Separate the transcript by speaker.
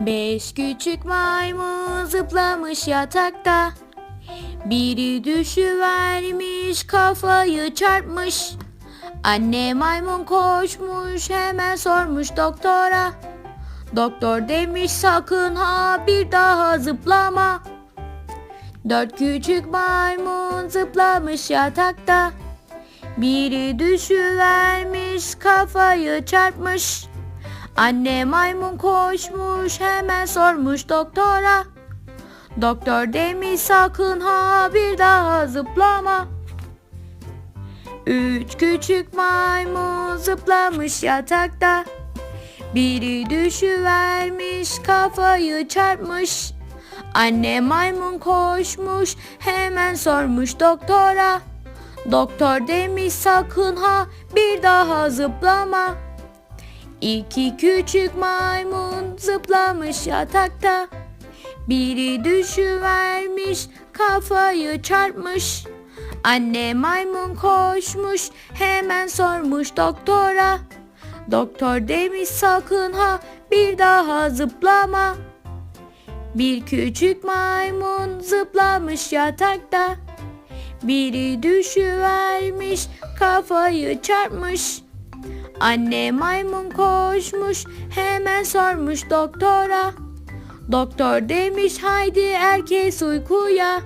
Speaker 1: Beş küçük maymun zıplamış yatakta. Biri düşüvermiş kafayı çarpmış. Anne maymun koşmuş hemen sormuş doktora. Doktor demiş sakın ha bir daha zıplama. Dört küçük maymun zıplamış yatakta. Biri düşüvermiş kafayı çarpmış. Anne maymun koşmuş hemen sormuş doktora. Doktor demiş sakın ha bir daha zıplama. Üç küçük maymun zıplamış yatakta. Biri düşüvermiş kafayı çarpmış. Anne maymun koşmuş hemen sormuş doktora. Doktor demiş sakın ha bir daha zıplama. İki küçük maymun zıplamış yatakta. Biri düşüvermiş kafayı çarpmış. Anne maymun koşmuş hemen sormuş doktora. Doktor demiş sakın ha bir daha zıplama. Bir küçük maymun zıplamış yatakta. Biri düşüvermiş kafayı çarpmış. Anne maymun koşmuş hemen sormuş doktora. Doktor demiş haydi herkes uykuya.